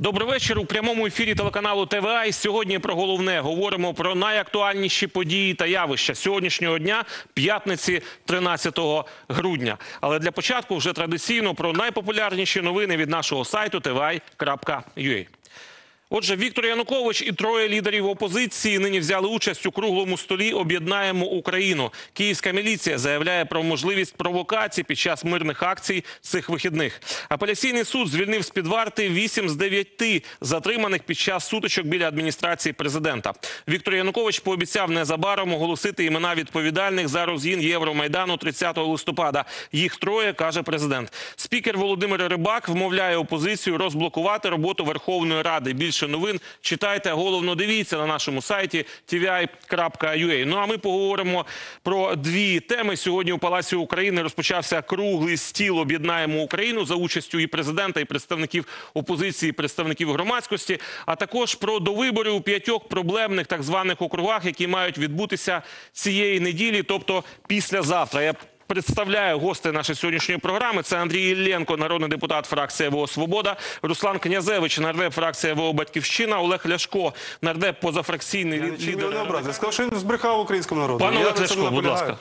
Добрий вечір. У прямому ефірі телеканалу ТВА. І сьогодні про головне говоримо про найактуальніші події та явища сьогоднішнього дня, п'ятниці, 13 грудня. Але для початку вже традиційно про найпопулярніші новини від нашого сайту tvi.ua. Отже, Віктор Янукович і троє лідерів опозиції нині взяли участь у круглому столі «Об'єднаємо Україну». Київська міліція заявляє про можливість провокацій під час мирних акцій цих вихідних. Апеляційний суд звільнив з під варти 8 з 9 затриманих під час сутичок біля адміністрації президента. Віктор Янукович пообіцяв незабаром оголосити імена відповідальних за розгін Євромайдану 30 листопада. Їх троє, каже президент. Спікер Володимир Рибак вмовляє опозицію розблокувати роботу Верховної Ради. Більше новин читайте, головно дивіться на нашому сайті tvi.ua. Ну а ми поговоримо про дві теми. Сьогодні у Палаці України розпочався круглий стіл «Об'єднаємо Україну» за участю і президента, і представників опозиції, і представників громадськості, а також про довибори у п'ятьох проблемних так званих округах, які мають відбутися цієї неділі, тобто післязавтра. Я Представляю гостей нашої сьогоднішньої програми. Це Андрій Ілленко, народний депутат фракція ВО Свобода, Руслан Князевич, нардеп фракція ВО Батьківщина, Олег Ляшко, нардеп позафракційний Я лі- нічим не лідер. образив. Я сказав, що він збрехав українському народу. Пане Я Олег Ляшко, будь ласка.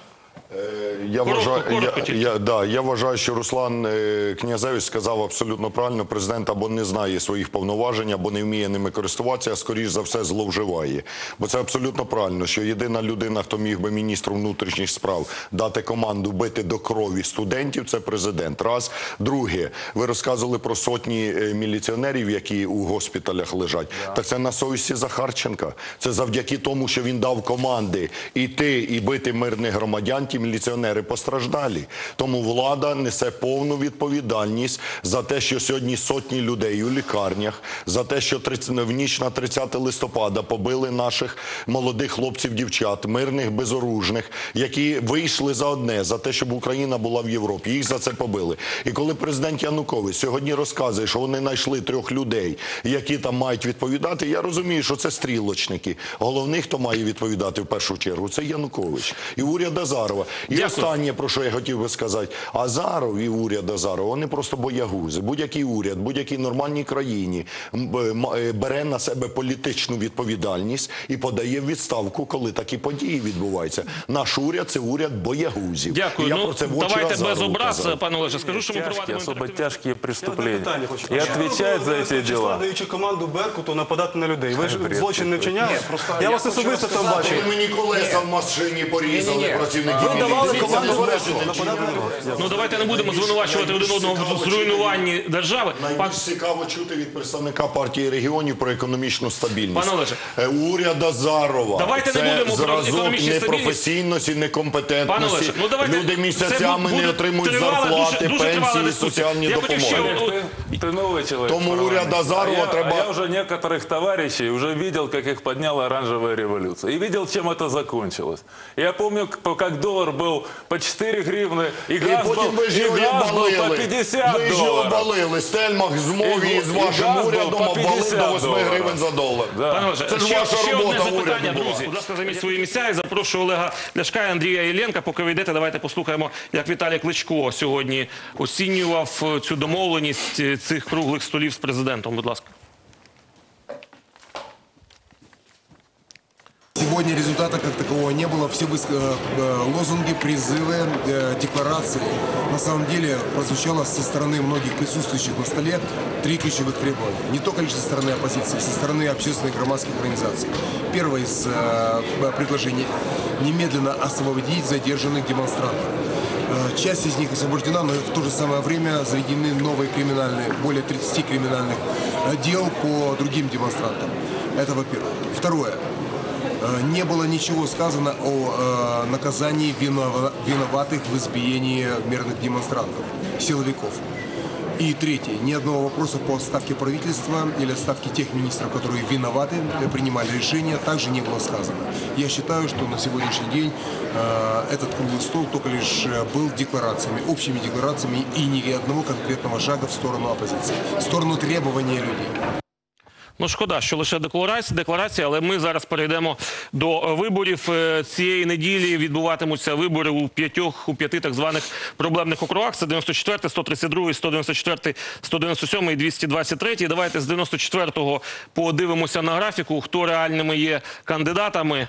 Я вважаю, коротко я, я, да, я вважаю, що Руслан е, Князевич сказав абсолютно правильно. Президент або не знає своїх повноважень, або не вміє ними користуватися, а скоріш за все зловживає. Бо це абсолютно правильно, що єдина людина, хто міг би міністру внутрішніх справ дати команду бити до крові студентів, це президент. Раз. Друге, ви розказували про сотні е, міліціонерів, які у госпіталях лежать. Так це на совісті Захарченка. Це завдяки тому, що він дав команди іти і бити мирних громадян. Міліціонери постраждалі. Тому влада несе повну відповідальність за те, що сьогодні сотні людей у лікарнях, за те, що 30 в ніч на 30 листопада побили наших молодих хлопців, дівчат, мирних безоружних, які вийшли за одне за те, щоб Україна була в Європі. Їх за це побили. І коли президент Янукович сьогодні розказує, що вони знайшли трьох людей, які там мають відповідати, я розумію, що це стрілочники. Головний, хто має відповідати в першу чергу, це Янукович і уряд Азарова. І Дякую. останнє, про що я хотів би сказати, Азаров і уряд Азарова, вони просто боягузи. Будь-який уряд, будь-якій нормальній країні м- е, бере на себе політичну відповідальність і подає відставку, коли такі події відбуваються. Наш уряд це уряд боягузів. Дякую. І я ну, про це в очі давайте без образ, казав. пане Олеже. Скажу, що ми проводимо особо інтерактивну тяжкие Я одне преступления. питання хочу. И А що ви отвечать за робили эти 11 числа, дела. даючи команду Беркуту нападати на людей. Ви ж злочин не вчиняли? Я вас особисто там бачив. Мені колеса в машині порізали працівники Ви давали міліції. команду Це Беркуту злочин. нападати на людей. Ну давайте не будемо звинувачувати один одного в зруйнуванні держави. Пан- Найбільш цікаво чути від представника партії регіонів про економічну стабільність. Пане Олеже. Е, уряд Азарова. Давайте не це будемо про зразок економічну стабільність. непрофесійності, Пане некомпетентності. Олеже, ну давайте Люди це місяцями буде не отримують тривала, зарплати, дуже- дуже тривала пенсії, дискусія. соціальні Я хотів ще допомоги. одну- Ты, ты новый человек. Тому в парламенте. уряд Азарова а я, треба- а я уже некоторых товарищей уже видел, как их подняла оранжевая революция. И видел, чем это закончилось. Я помню, к- как доллар был по 4 гривны, и І газ, потім был, ви ж и його газ был обвалили. по 50 Ви ж його долларов. обвалили. Стельмах з мові І- з і вашим газ був урядом по обвалив 50 до 8 доларів. гривень за долар. Пане Олеже, Це ж ще, ваша ще робота одне в уряді запитання, була. друзі. Будь ласка, займіть свої місця і запрошую Олега Ляшка і Андрія Єленка. Поки ви йдете, давайте послухаємо, як Віталій Кличко сьогодні оцінював е, цю домовленість е, цих круглих столів з президентом. Будь ласка. Все э, э, лозунги, призывы, э, декларации. На самом деле прозвучало со стороны многих присутствующих на столе три ключевых требования. Не только лишь со стороны оппозиции, со стороны общественных громадских организаций. Первое из предложений – немедленно освободить задержанных демонстрантов. Часть из них освобождена, но в то же самое время заведены новые криминальные, более 30 криминальных дел по другим демонстрантам. Это во-первых. Второе. Э, Не было ничего сказано о э, наказании винова- виноватых в избиении мирных демонстрантов, силовиков. И третье. Ни одного вопроса по отставке правительства или отставке тех министров, которые виноваты, э, принимали решения, также не было сказано. Я считаю, что на сегодняшний день э, этот круглый стол только лишь был декларациями, общими декларациями и ни одного конкретного шага в сторону оппозиции, в сторону требования людей. Ну, шкода, що лише декларація, декларація, але ми зараз перейдемо до е, виборів. Е, Цієї неділі відбуватимуться вибори у п'ятьох, у п'яти так званих проблемних округах. Це 94, 132, 194, 197 і 223. Давайте з 94-го подивимося на графіку, хто реальними є кандидатами.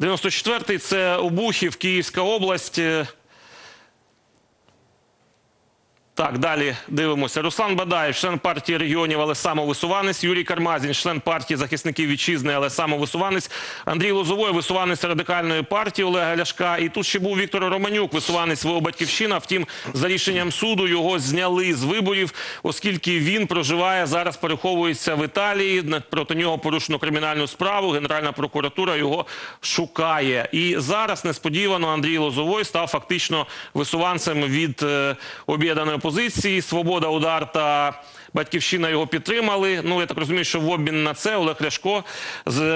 94-й – це Обухів, Київська область. Так, далі дивимося. Руслан Бадаєв, член партії регіонів, але самовисуванець. Юрій Кармазін, член партії захисників вітчизни, але самовисуванець. Андрій Лозовой, висуванець радикальної партії Олега Ляшка. І тут ще був Віктор Романюк, висуванець свого батьківщина. Втім, за рішенням суду його зняли з виборів, оскільки він проживає зараз, переховується в Італії. Проти нього порушено кримінальну справу. Генеральна прокуратура його шукає. І зараз несподівано Андрій Лозовой став фактично висуванцем від е, об'єднаної опозиції. Свобода, удар та батьківщина його підтримали. Ну я так розумію, що в обмін на це Олег Ляшко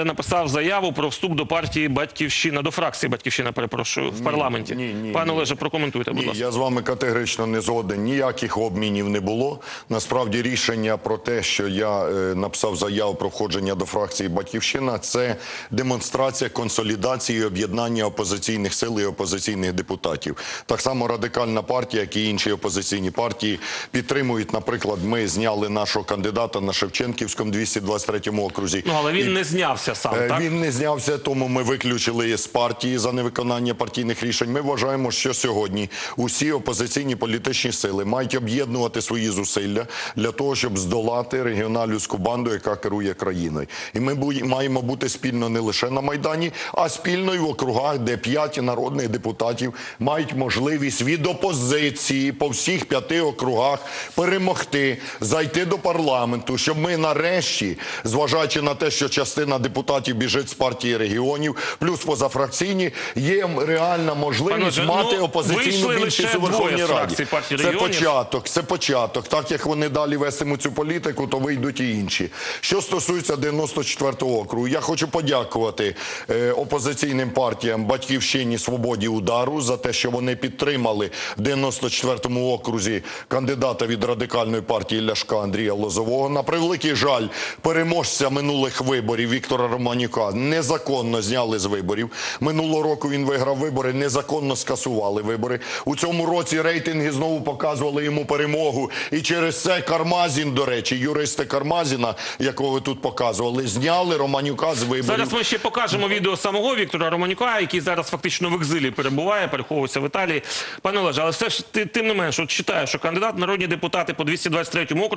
написав заяву про вступ до партії Батьківщина, до фракції Батьківщина. Перепрошую в парламенті. ні, ні, Пане ні. Олеже, прокоментуйте, будь Ні, ласка. я з вами категорично не згоден. Ніяких обмінів не було. Насправді рішення про те, що я е, написав заяву про входження до фракції Батьківщина, це демонстрація консолідації і об'єднання опозиційних сил і опозиційних депутатів. Так само радикальна партія, як і інші опозиційні партії, підтримують. Наприклад, ми зняли нашого кандидата на Шевченківському 223 окрузі. Ну але він не знявся сам, Е, так? Він не знявся, тому ми виключили з партії за невиконання партійних рішень. Ми вважаємо, що сьогодні усі опозиційні політичні сили мають об'єднувати свої зусилля для того, щоб здолати регіоналівську банду, яка керує країною. І ми маємо бути спільно не лише на майдані, а спільно й в округах, де п'ять народних депутатів мають можливість від опозиції по всіх п'яти округах перемогти, зайти до парламенту, щоб ми нарешті, зважаючи на те, що частина депутатів біжить з партії регіонів, плюс позафракційні, є реальна можливість Пане, мати ну, опозиційну більшість у Верховній Раді. Це регіонів. початок, це початок. Так як вони далі вестимуть цю політику, то вийдуть і інші. Що стосується 94-го округу, я хочу подякувати е, опозиційним партіям Батьківщині Свободі Удару за те, що вони підтримали в 94-му окрузі кандидата від радикальної партії Ляшка Андрія Лозового. На превеликий жаль, переможця минулих виборів Віктора Романюка незаконно зняли з виборів. Минулого року він виграв вибори, незаконно скасували вибори. У цьому році рейтинги знову показували йому перемогу. І через це Кармазін, до речі, юристи Кармазіна, якого ви тут показували, зняли Романюка з виборів. Зараз ми ще покажемо відео самого Віктора Романюка, який зараз фактично в екзилі перебуває, переховується в Італії. Пане Олеже, але все ж ти- тим не менш, от читаю, що кандидат народні депутати по 223 округу,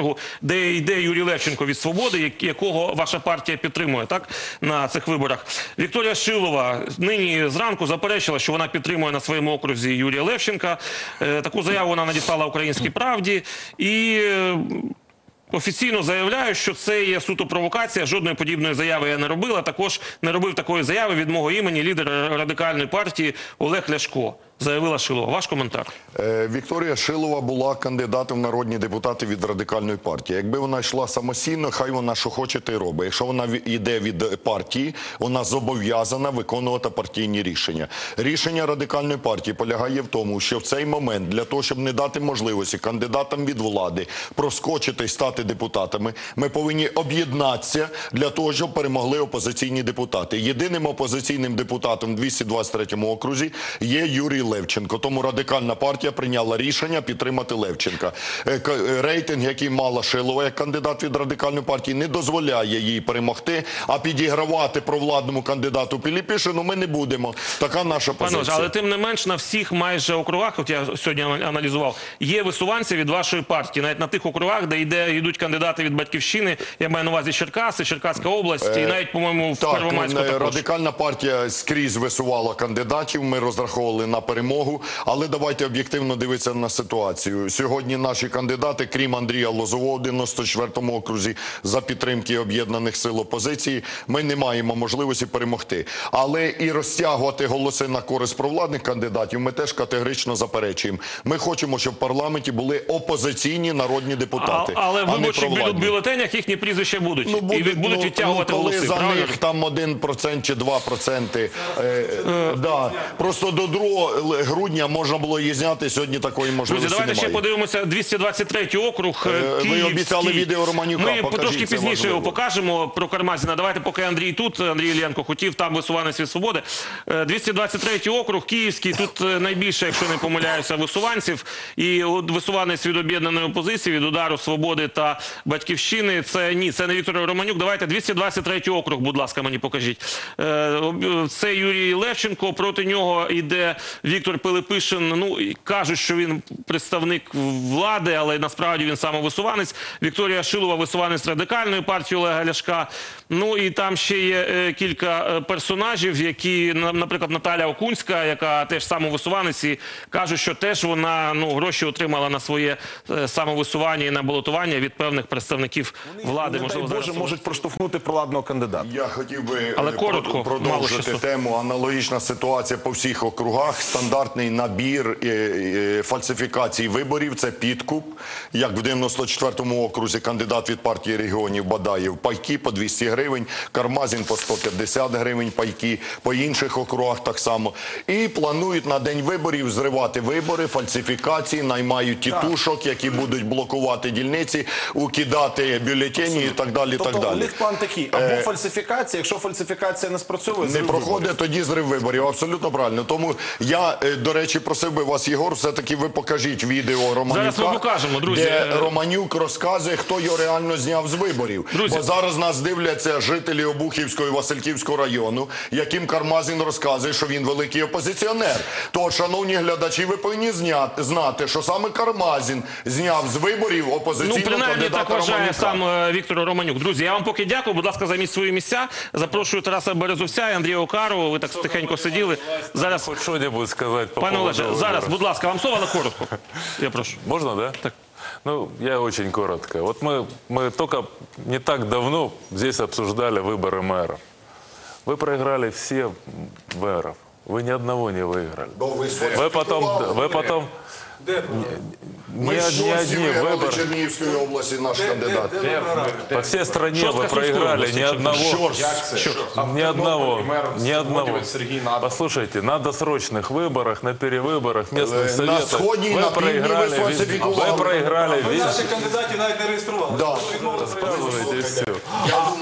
де йде Юрій Левченко від свободи, якого ваша партія підтримує, так на цих виборах. Вікторія Шилова нині зранку заперечила, що вона підтримує на своєму окрузі Юрія Левченка. Е, Таку заяву вона надіслала Українській правді і. е, Офіційно заявляю, що це є суто провокація. Жодної подібної заяви я не робила. Також не робив такої заяви від мого імені лідер радикальної партії Олег Ляшко. Заявила Шилова. Ваш коментар. Е, Вікторія Шилова була кандидатом в народні депутати від радикальної партії. Якби вона йшла самостійно, хай вона що хоче, те робить. Якщо вона йде від партії, вона зобов'язана виконувати партійні рішення. Рішення радикальної партії полягає в тому, що в цей момент для того, щоб не дати можливості кандидатам від влади проскочити і стати депутатами, ми повинні об'єднатися для того, щоб перемогли опозиційні депутати. Єдиним опозиційним депутатом в 223 окрузі є Юрій Левченко. Тому радикальна партія прийняла рішення підтримати Левченка. Е, е, Рейтинг, який мала Шилова як кандидат від радикальної партії, не дозволяє їй перемогти, а підігравати провладному кандидату Піліпішину ми не будемо. Така наша Пане позиція. Олеже, але тим не менш на всіх майже округах, от я сьогодні аналізував, є висуванці від вашої партії, навіть на тих округах, де йде йдуть кандидати від батьківщини. Я маю на увазі Черкаси, Черкаська область, і навіть, по-моєму, в Так, Первомайську е, також. радикальна партія скрізь висувала кандидатів. Ми розраховували на перемогу. Але давайте об'єктивно дивитися на ситуацію. Сьогодні наші кандидати, крім Андрія Лозового, 94-му окрузі за підтримки об'єднаних сил опозиції, ми не маємо можливості перемогти. Але і розтягувати голоси на користь провладних кандидатів ми теж категорично заперечуємо. Ми хочемо, щоб в парламенті були опозиційні народні А, депутати, але в а виборчих бюлетенях їхні прізвища будуть. і будуть ну, відтягувати ну, коли голоси. за правильно? них там 1% чи 2%. Е, е, да. Просто до другого грудня можна було її зняти. Сьогодні такої Друзі, можливості давайте ще подивимося 223 округ. е, Е, ви обіцяли відео Романюка, Ми покажіть, трошки пізніше його покажемо про Кармазіна. Давайте поки Андрій тут. Андрій Іллєнко хотів там висуванець від свободи. Е, 223 округ Київський. Тут е, найбільше, якщо не помиляюся, висуванців. І висуванець від об'єднаної опозиції, від удару свободи та батьківщини. Це ні, це не Віктор Романюк. Давайте 223 округ, будь ласка, мені покажіть. Е, Це Юрій Левченко. Проти нього йде Віктор Пилипишин. Ну кажуть, що він представник влади, але насправді він самовисуванець. Вікторія Шилова, висуванець радикальної партії Олега Ляшка. Ну і там ще є е, кілька е, персонажів, які, на- наприклад, Наталя Окунська, яка теж самовисуванець, і кажуть, що теж вона ну гроші отримала на своє е, самовисування і на балотування від певних представників влади. не дай Можливо, Боже, зараз можуть проштовхнути проладного кандидата. Я хотів би Але коротко, мало продовжити тему. Аналогічна ситуація по всіх округах. Стандартний набір е, е, фальсифікацій виборів. Це підкуп. Як в 94-му окрузі кандидат від партії регіонів Бадаєв пайки по 200 гривень, Кармазін по 150 гривень пайки, по інших округах так само. І планують на день виборів зривати вибори, фальсифікації, наймають тітушок, які будуть блокувати дільниці, укидати бюлетені і так далі. Тобто так у них план такий: або фальсифікація, якщо фальсифікація не спрацьовує, Не проходить, виборів. тоді зрив виборів. Абсолютно правильно. Тому я, е, до речі, просив би вас, Єгор, все-таки ви покажіть відео Романюка. Зараз ми покажемо, друзі. Де Романюк розказує, хто його реально зняв з виборів. Друзі. Бо зараз нас дивляться жителі Обухівського і Васильківського району, яким Кармазін розказує, що він великий опозиціонер. То, шановні глядачі, ви повинні зняти, знати, що саме Кармазін зняв з виборів Ну, опозиційного принаймні так кандидата вважає Романюка. сам е, Віктор Романюк. Друзі, я вам поки дякую. Будь ласка, займіть свої місця. Запрошую Тараса Березовця і Андрія Окарова. Ви так тихенько сиділи. Зараз, Хоть что-нибудь сказать по пане поводу Олеже, выборов. зараз, будь ласка, вам слово, але коротко. Я прошу. Можно, да? Так. Ну, я очень коротко. Вот мы, мы только не так давно здесь обсуждали выборы мэров. Вы проиграли все мэров. Вы ни одного не выиграли. Бо ви Вы потом, вы потом Ми ни, ж ни жорсткі одни виграли выборы. Чернігівської області наш кандидат. По всей стране Жестко вы Сумской проиграли области, ни чё-то. одного. Ни одного. Ни одного. Послушайте, на досрочных выборах, на перевыборах, местных Э, на советах сходе и вы на пиве вы проиграли, везде. сфальсификовали. вы проиграли везде. Наших кандидатів навіть не реєстрували. Да. Рассказывайте все.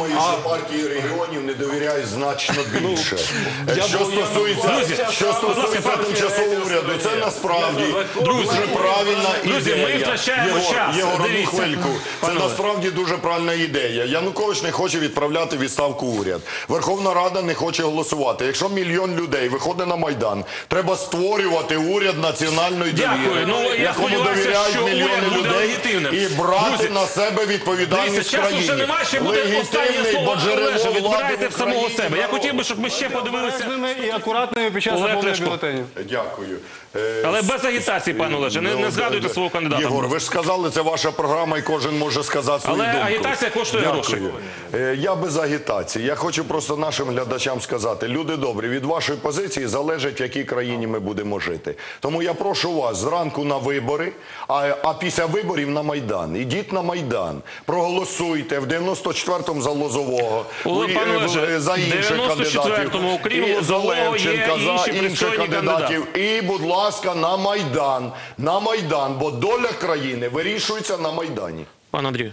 Думаю, що партії регіонів не довіряють значно більше. Е, що стосується, що стосується тимчасового уряду, це насправді дуже правильна ідея. Єгор, одну хвильку. Це насправді дуже правильна ідея. Янукович не хоче відправляти відставку уряд. Верховна Рада не хоче голосувати. Якщо мільйон людей виходить на Майдан, треба створювати уряд національної довіри, Ну, якому довіряють мільйони людей і брати на себе відповідальність Дивіться, часу буде слово Олеже. влади в самого себе. Я хотів би, щоб ми ще подивилися. Обережними і акуратними під час Олег заповнення Ляшко. бюлетенів. Дякую. Е, Але без агітації, пане Олеже. Не, не згадуйте свого кандидата. Єгор, ви ж сказали, це ваша програма, і кожен може сказати свою Але думку. агітація коштує грошей. Е, Я без агітації. Я хочу просто нашим глядачам сказати: люди добрі, від вашої позиції залежить, в якій країні ми будемо жити. Тому я прошу вас зранку на вибори, а, а після виборів на Майдан. Ідіть на Майдан, проголосуйте в 94-му за Лозового, Оле, у- пане е, Олеже, за інших кандидатів. І за Левченка, за інших кандидатів. І, будь ласка, на Майдан. На Майдан, бо доля країни вирішується на Майдані. Пане Андрію.